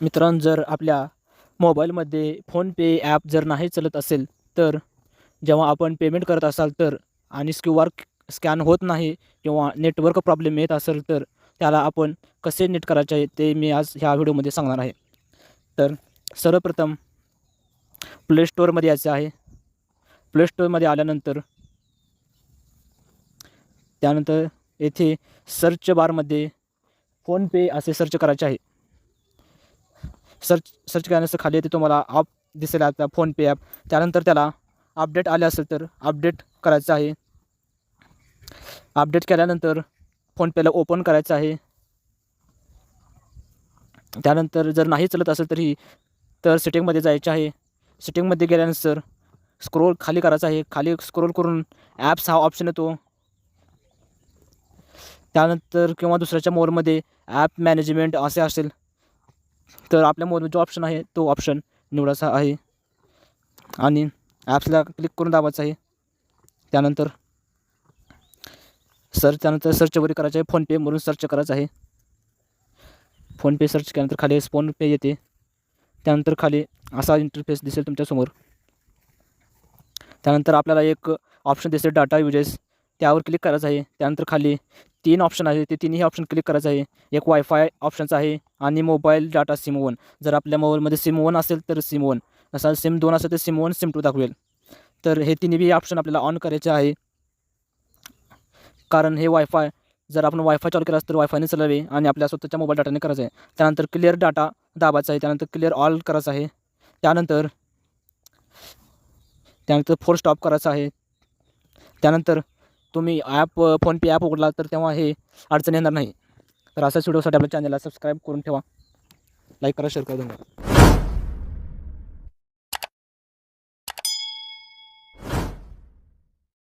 मित्रांनो जर आपल्या मोबाईलमध्ये फोनपे ॲप जर नाही चालत असेल तर जेव्हा आपण पेमेंट करत असाल तर आणि क्यू आर स्कॅन होत नाही किंवा नेटवर्क प्रॉब्लेम येत असेल तर त्याला आपण कसे नीट करायचे आहे ते मी आज ह्या व्हिडिओमध्ये सांगणार आहे. तर सर्वप्रथम प्ले स्टोअरमध्ये यायचं आहे. प्ले स्टोअरमध्ये आल्यानंतर त्यानंतर येथे सर्च बारमध्ये फोनपे असे सर्च करायचे आहे. सर्च सर्च केल्यानंतर खाली येते तुम्हाला ॲप दिसेल आता फोनपे ॲप त्यानंतर त्याला अपडेट आले असेल तर अपडेट करायचं आहे. अपडेट केल्यानंतर फोनपेला ओपन करायचं आहे. त्यानंतर जर नाही चालत असेल तरी तर सेटिंगमध्ये जायचं आहे. सेटिंगमध्ये गेल्यानंतर स्क्रोल खाली करायचं आहे. खाली स्क्रोल करून ॲप्स हा ऑप्शन येतो. त्यानंतर किंवा दुसऱ्याच्या मोडमध्ये ॲप मॅनेजमेंट असे असेल. तर आपल्या जो ऑप्शन आहे तो ऑप्शन निवडायचा आहे. आणि ॲप्सला क्लिक करून दाबायचं आहे. त्यानंतर सर्च त्यानंतर सर्च वगैरे करायचं आहे. फोनपे म्हणून सर्च करायचं आहे. फोनपे सर्च केल्यानंतर खाली फोनपे येते. त्यानंतर खाली असा इंटरफेस दिसेल तुमच्यासमोर. त्यानंतर आपल्याला एक ऑप्शन दिसेल डाटा युजेस त्यावर क्लिक करायचं आहे. त्यानंतर खाली तीन ऑप्शन आहे. ते तिन्ही ऑप्शन क्लिक करायचं आहे. एक वायफाय ऑप्शनचा आहे आणि मोबाईल डाटा सिम वन जर आपल्या मोबाईलमध्ये सिम वन असेल तर सिम वन असा सिम दोन असेल तर सिम वन सिम टू दाखवेल. तर हे तिन्ही बी ऑप्शन आपल्याला ऑन करायचे आहे. कारण हे वायफाय जर आपण वायफाय चालू केला तर वायफायने चालवे आणि आपल्या स्वतःच्या मोबाईल डाटाने करायचं आहे. त्यानंतर क्लिअर डाटा दाबायचा आहे. त्यानंतर क्लिअर ऑल करायचं आहे. त्यानंतर त्यानंतर फोर स्टॉप करायचं आहे. त्यानंतर तुम्ही ॲप फोनपे ॲप उघडला तर तेव्हा हे अडचण येणार नाही. तर अशाच व्हिडिओसाठी आपल्या चॅनलला सबस्क्राईब करून ठेवा. लाईक करा शेअर करा धन्यवाद.